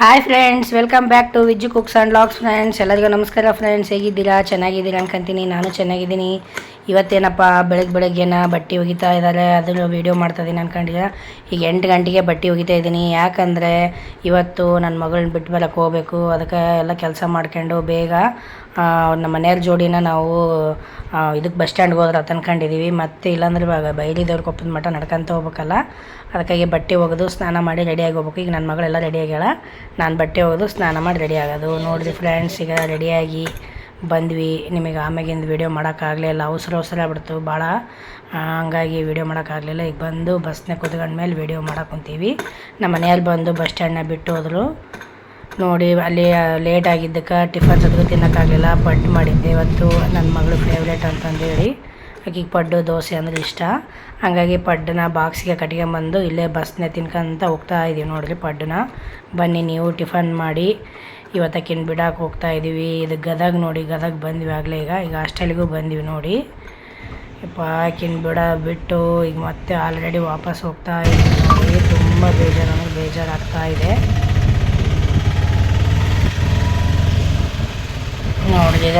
Hi friends welcome back to Vijju cooks and vlogs friends ಎಲ್ಲರಿಗೂ ನಮಸ್ಕಾರ friends ಹೇಗಿದ್ದೀರಾ? ಚೆನ್ನಾಗಿದ್ದೀರಾ ಅನ್ಕೊಂತೀನಿ, ನಾನು ಚೆನ್ನಾಗಿದ್ದೀನಿ. ಇವತ್ತೇನಪ್ಪ ಬೆಳಗ್ಗೆ ಬೆಳಗ್ಗೆನ ಬಟ್ಟೆ ಒಗಿತಾ ಇದ್ದಾರೆ ಅದನ್ನು ವೀಡಿಯೋ ಮಾಡ್ತಾ ಇದ್ದೀನಿ ಅನ್ಕೊಂಡಿದ್ದೀರ? ಈಗ ಎಂಟು ಗಂಟೆಗೆ ಬಟ್ಟೆ ಒಗಿತಾ ಇದ್ದೀನಿ ಯಾಕಂದರೆ ಇವತ್ತು ನನ್ನ ಮಗಳನ್ನ ಬಿಟ್ಟು ಬರಕ್ಕೆ ಹೋಗಬೇಕು. ಅದಕ್ಕೆ ಎಲ್ಲ ಕೆಲಸ ಮಾಡ್ಕೊಂಡು ಬೇಗ ನಮ್ಮ ಮನೆಯವ್ರ ಜೋಡಿನ ನಾವು ಇದಕ್ಕೆ ಬಸ್ ಸ್ಟ್ಯಾಂಡ್ಗೆ ಹೋದ್ರೆ ಅಂತ ಅನ್ಕೊಂಡಿದ್ದೀವಿ ಮತ್ತೆ ಇಲ್ಲಾಂದ್ರೆ ಇವಾಗ ಬೈಲಿ ದೇವ್ರ ಕೊಪ್ಪದ ಮಠ ನಡ್ಕೊತ ಹೋಗ್ಬೇಕಲ್ಲ. ಅದಕ್ಕಾಗಿ ಬಟ್ಟೆ ಒಗೆದು ಸ್ನಾನ ಮಾಡಿ ರೆಡಿಯಾಗಿ ಹೋಗ್ಬೇಕು. ಈಗ ನನ್ನ ಮಗಳೆಲ್ಲ ರೆಡಿ ಆಗ್ಯಾಳ. ನಾನು ಬಟ್ಟೆ ಒಗೆದು ಸ್ನಾನ ಮಾಡಿ ರೆಡಿ ಆಗೋದು. ನೋಡಿರಿ ಫ್ರೆಂಡ್ಸ್ ಈಗ ರೆಡಿಯಾಗಿ ಬಂದ್ವಿ. ನಿಮಗೆ ಆಮ್ಯಾಗಿಂದ ವೀಡಿಯೋ ಮಾಡೋಕ್ಕಾಗಲಿಲ್ಲ. ಅವಸರ ಅವಸರ ಆಗ್ಬಿಡ್ತು. ಭಾಳ ಹಂಗಾಗಿ ವೀಡಿಯೋ ಮಾಡೋಕ್ಕಾಗಲಿಲ್ಲ. ಈಗ ಬಂದು ಬಸ್ನಾಗ ಕುತ್ಕೊಂಡ್ಮೇಲೆ ವೀಡಿಯೋ ಮಾಡೋಕೆ ಕುಂತೀವಿ. ನಮ್ಮ ಮನೆಯಲ್ಲಿ ಬಂದು ಬಸ್ ಸ್ಟ್ಯಾಂಡ್ನಾಗ ಬಿಟ್ಟು ಹೋದರು. ನೋಡಿ, ಅಲ್ಲಿ ಲೇಟ್ ಆಗಿದ್ದಕ್ಕೆ ಟಿಫನ್ ಜೊತೆಗೆ ತಿನ್ನೋಕ್ಕಾಗಲಿಲ್ಲ. ಪಡ್ಡು ಮಾಡಿದ್ದೆ. ಇವತ್ತು ನನ್ನ ಮಗಳು ಫೇವ್ರೇಟ್ ಅಂತಂದೇಳಿ. ಆಕಿಗೆ ಪಡ್ಡು, ದೋಸೆ ಅಂದ್ರೆ ಇಷ್ಟ. ಹಾಗಾಗಿ ಪಡ್ಡನ್ನ ಬಾಕ್ಸಿಗೆ ಕಟ್ಕೊಂಬಂದು ಇಲ್ಲೇ ಬಸ್ನೇ ತಿನ್ಕೊಂತ ಹೋಗ್ತಾ ಇದ್ದೀವಿ ನೋಡ್ರಿ ಪಡ್ಡನ ಬನ್ನಿ ನೀವು ಟಿಫನ್ ಮಾಡಿ. ಇವತ್ತಕ್ಕಿನ ಬಿಡಕ್ಕೆ ಹೋಗ್ತಾ ಇದ್ದೀವಿ ಇದು ಗದಗ ನೋಡಿ, ಗದಗ ಬಂದ್ವಿ ಆಗಲೇ ಈಗ. ಈಗ ಹಾಸ್ಟೆಲ್ಗೂ ಬಂದ್ವಿ ನೋಡಿ. ಯಪ್ಪ, ಆಕಿನ ಬಿಡ ಬಿಟ್ಟು ಈಗ ಮತ್ತೆ ಆಲ್ರೆಡಿ ವಾಪಸ್ ಹೋಗ್ತಾ ಇದ್ದೀವಿ ನೋಡಿ ತುಂಬ ಬೇಜಾರು ಬೇಜಾರಾಗ್ತಾ ಇದೆ.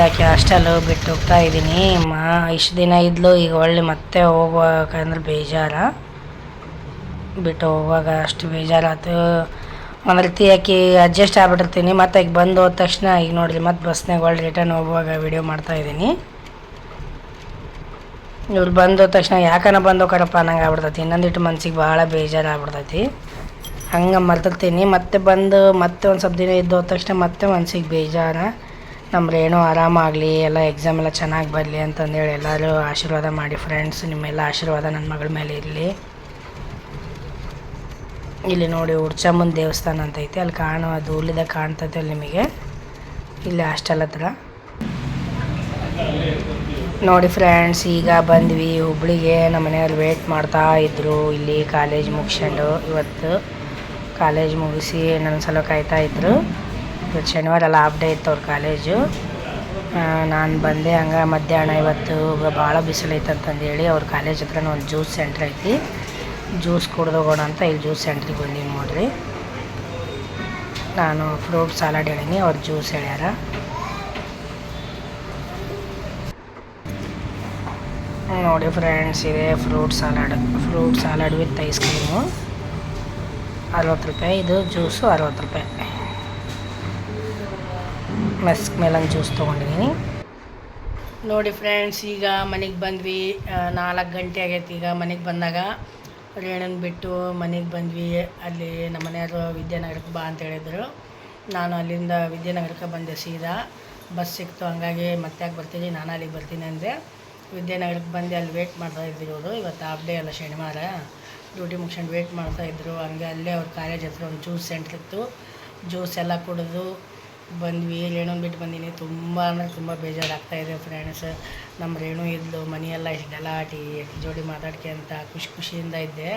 ಆಕೆ ಹಾಸ್ಟೆಲ್ ಬಿಟ್ಟು ಹೋಗ್ತಾ ಇದ್ದೀನಿ. ಮಾ ಇಷ್ಟು ದಿನ ಇದ್ಲು, ಈಗ ಒಳ್ಳೆ ಮತ್ತೆ ಹೋಗ್ಬೇಕಂದ್ರೆ ಬೇಜಾರ. ಬಿಟ್ಟು ಹೋಗುವಾಗ ಅಷ್ಟು ಬೇಜಾರಾಯ್ತು ಒಂದು ರೀತಿ ಆಕೆ ಅಡ್ಜಸ್ಟ್ ಆಗ್ಬಿಟ್ಟಿರ್ತೀನಿ. ಮತ್ತು ಈಗ ಬಂದು ಹೋದ ತಕ್ಷಣ ಈಗ ನೋಡಿರಿ ಮತ್ತೆ ಬಸ್ನಾಗ ಒಳ್ಳೆ ರಿಟರ್ನ್ ಹೋಗುವಾಗ ವಿಡಿಯೋ ಮಾಡ್ತಾ ಇದ್ದೀನಿ. ಇವ್ರು ಹೋದ ತಕ್ಷಣ ಯಾಕನ ಬಂದು ಕರಪ್ಪ ಅನ್ನಂಗೆ ಆಗ್ಬಿಡ್ತೈತಿ. ಇನ್ನೊಂದಿಟ್ಟು ಮನ್ಸಿಗೆ ಭಾಳ ಬೇಜಾರು ಆಗ್ಬಿಡ್ತೈತಿ. ಹಂಗೆ ಮರ್ತಿರ್ತೀನಿ ಮತ್ತೆ ಬಂದು, ಮತ್ತೆ ಒಂದು ಸ್ವಲ್ಪ ದಿನ ಇದ್ದು ಹೋದ ತಕ್ಷಣ ಮತ್ತೆ ಮನ್ಸಿಗೆ ಬೇಜಾರ. ನಮ್ಮ ರೇಣು ಆರಾಮಾಗಲಿ, ಎಲ್ಲ ಎಕ್ಸಾಮ್ ಎಲ್ಲ ಚೆನ್ನಾಗಿ ಬರಲಿ ಅಂತಂದೇಳಿ ಎಲ್ಲರೂ ಆಶೀರ್ವಾದ ಮಾಡಿ ಫ್ರೆಂಡ್ಸ್ ನಿಮ್ಮೆಲ್ಲ ಆಶೀರ್ವಾದ ನನ್ನ ಮಗಳ ಮೇಲೆ ಇರಲಿ. ಇಲ್ಲಿ ನೋಡಿ ಉಡ್ಚಮ್ಮನ ದೇವಸ್ಥಾನ ಅಂತ ಐತೆ, ಅಲ್ಲಿ ಕಾಣೋ ದೂರ್ಲಿದ ಕಾಣ್ತದೆ ಅಲ್ಲಿ ನಿಮಗೆ. ಇಲ್ಲಿ ಹಾಸ್ಟೆಲ್ ಹತ್ರ. ನೋಡಿ ಫ್ರೆಂಡ್ಸ್ ಈಗ ಬಂದ್ವಿ, ಹುಬ್ಳಿಗೆ ನಮ್ಮ ಮನೆಯವ್ರು ವೇಟ್ ಮಾಡ್ತಾ ಇದ್ರು, ಇಲ್ಲಿ ಕಾಲೇಜ್ ಮುಗಿಸ್ಕೊಂಡು ಇವತ್ತು. ಕಾಲೇಜ್ ಮುಗಿಸಿ ನನ್ನ ಸಲ ಕಾಯ್ತಾ ಇದ್ರು. ಇವತ್ತು ಶನಿವಾರ ಎಲ್ಲ ಡೇ ಇತ್ತು ಅವ್ರ ಕಾಲೇಜು ನಾನು ಬಂದೆ ಹಂಗೆ ಮಧ್ಯಾಹ್ನ ಇವತ್ತು ಭಾಳ ಬಿಸಿಲೈತೆ ಅಂತಂದೇಳಿ ಅವ್ರ ಕಾಲೇಜ್ ಹತ್ರ ಒಂದು ಜ್ಯೂಸ್ ಸೆಂಟ್ರ್ ಐತಿ. ಜ್ಯೂಸ್ ಕುಡ್ದೋಗೋಣ ಅಂತ ಇಲ್ಲಿ ಜ್ಯೂಸ್ ಸೆಂಟ್ರಿಗೆ ಬಂದೀನಿ ನೋಡಿರಿ. ನಾನು ಫ್ರೂಟ್ ಸಲಾಡ್ ಹೇಳೀನಿ, ಅವ್ರು ಜ್ಯೂಸ್ ಹೇಳ್ಯಾರ. ನೋಡಿ ಫ್ರೆಂಡ್ಸ್ ಇದೆ fruit salad fruit salad with ice cream ಅರವತ್ತು ರೂಪಾಯಿ, ಇದು ಜ್ಯೂಸು ಅರವತ್ತು ರೂಪಾಯಿ. ಮೆಸ್ಕ್ ಮೆಲನ್ ಜ್ಯೂಸ್ ತೊಗೊಂಡಿದ್ದೀನಿ ನೋಡಿ ಫ್ರೆಂಡ್ಸ್, ಈಗ ಮನೆಗೆ ಬಂದ್ವಿ ನಾಲ್ಕು ಗಂಟೆ ಆಗೈತಿ ಈಗ ಮನೆಗೆ ಬಂದಾಗ. ರೇಣನ್ ಬಿಟ್ಟು ಮನೆಗೆ ಬಂದ್ವಿ, ಅಲ್ಲಿ ನಮ್ಮ ಮನೆಯವರು ವಿದ್ಯಾನಗರಕ್ಕೆ ಬಾ ಅಂತ ಹೇಳಿದರು. ನಾನು ಅಲ್ಲಿಂದ ವಿದ್ಯಾನಗರಕ್ಕೆ ಬಂದೆ ಸೀದಾ. ಬಸ್ ಸಿಕ್ತು, ಹಂಗಾಗಿ ಮತ್ತೆ ಯಾಕೆ ಬರ್ತೀನಿ, ನಾನು ಅಲ್ಲಿಗೆ ಬರ್ತೀನಿ ಅಂದೆ. ವಿದ್ಯಾನಗರಕ್ಕೆ ಬಂದು, ಅಲ್ಲಿ ವೇಟ್ ಮಾಡ್ತಾ ಇದ್ರು ಅವರು ಇವತ್ತು ಹಾಫ್ ಡೇ ಅಲ್ಲ ಶನಿವಾರ. ಡ್ಯೂಟಿ ಮುಗಿಸ್ಕೊಂಡು ವೇಟ್ ಮಾಡ್ತಾ ಇದ್ರು. ಹಂಗೆ ಅಲ್ಲೇ ಅವ್ರ ಕಾಲೇಜ್ ಹತ್ರ ಒಂದು ಜ್ಯೂಸ್ ಸೆಂಟ್ರ್ ಇತ್ತು. ಜ್ಯೂಸ್ ಎಲ್ಲ ಕುಡಿದು ಬಂದ್ವಿ, ರೇಣುನ ಬಿಟ್ಟು ಬಂದೀನಿ. ತುಂಬ ಅಂದರೆ ತುಂಬ ಬೇಜಾರಾಗ್ತಾ ಇದೆ ಫ್ರೆಂಡ್ಸ್ ನಮ್ಮ ರೇಣು ಇದ್ದು ಮನೆಯೆಲ್ಲ ಇಷ್ಟು ಗಲಾಟೆ ಜೋಡಿ ಮಾತಾಡ್ಕೊಂತ ಖುಷಿ ಖುಷಿಯಿಂದ ಇದ್ದೆ.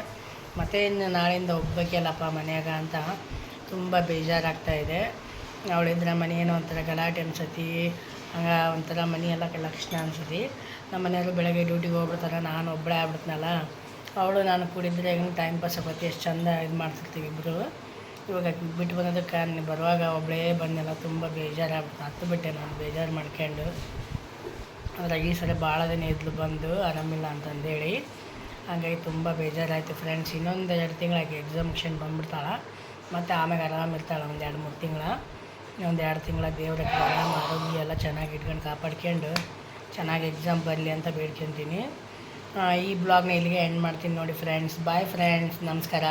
ಮತ್ತು ಇನ್ನು ನಾಳೆಯಿಂದ ಹೋಗ್ಬೇಕಲ್ಲಪ್ಪ ಮನೆಯಾಗ ಅಂತ ತುಂಬ ಬೇಜಾರಾಗ್ತಾ ಇದೆ. ಅವಳಿದ್ರೆ ಮನೆ ಏನೋ ಒಂಥರ ಗಲಾಟೆ ಅನ್ಸತಿ ಹಂಗೆ ಒಂಥರ ಮನೆಯೆಲ್ಲ ಲಕ್ಷಣ ಅನ್ಸತಿ ನಮ್ಮ ಮನೆಯವರು ಬೆಳಗ್ಗೆ ಡ್ಯೂಟಿಗೆ ಹೋಗ್ಬಿಡ್ತಾರೆ, ನಾನು ಒಬ್ಬಳೇ ಆಗ್ಬಿಡ್ತೀನಲ್ಲ. ಅವಳು ನಾನು ಕೂಡಿದ್ರೆ ಹೆಂಗೆ ಟೈಮ್ ಪಾಸ್ ಆಗತ್ತೆ, ಎಷ್ಟು ಚಂದ ಇದು ಮಾಡ್ತಿರ್ತೀವಿ ಇಬ್ಬರು ಇವಾಗ ಬಿಟ್ಟು ಬಂದದಕ್ಕೆ ನೀನು ಬರುವಾಗ ಒಬ್ಬಳೇ ಬಂದೆಲ್ಲ ತುಂಬ ಬೇಜಾರಾಗ್ಬಿಟ್ಟು ಹತ್ತು ಬಿಟ್ಟೆ ನಾನು ಬೇಜಾರು ಮಾಡ್ಕೊಂಡು. ಆದರೆ ಈ ಸಲ ಭಾಳ ದಿನ ಇದ್ಲು ಬಂದು, ಆರಾಮಿಲ್ಲ ಅಂತಂದೇಳಿ. ಹಾಗಾಗಿ ತುಂಬ ಬೇಜಾರಾಯಿತು ಫ್ರೆಂಡ್ಸ್. ಇನ್ನೊಂದು ಎರಡು ತಿಂಗಳಾಗಿ ಎಕ್ಸಾಮ್ ಮುಗಿಸ್ಕೊಂಡು ಬಂದ್ಬಿಡ್ತಾಳೆ. ಮತ್ತು ಆಮೇಲೆ ಆರಾಮ ಇರ್ತಾಳೆ ಒಂದು ಎರಡು ಮೂರು ತಿಂಗಳ. ಒಂದು ಎರಡು ತಿಂಗಳ ದೇವ್ರ ಆರಾಮ ಆರೋಗ್ಯ ಎಲ್ಲ ಚೆನ್ನಾಗಿ ಇಟ್ಕೊಂಡು ಕಾಪಾಡ್ಕೊಂಡು ಚೆನ್ನಾಗಿ ಎಕ್ಸಾಮ್ ಬರಲಿ ಅಂತ ಬೇಡ್ಕೊತೀನಿ. ಈ ಬ್ಲಾಗ್ನ ಇಲ್ಲಿಗೆ ಎಂಡ್ ಮಾಡ್ತೀನಿ ನೋಡಿ ಫ್ರೆಂಡ್ಸ್. ಬಾಯ್ ಫ್ರೆಂಡ್ಸ್ ನಮಸ್ಕಾರ.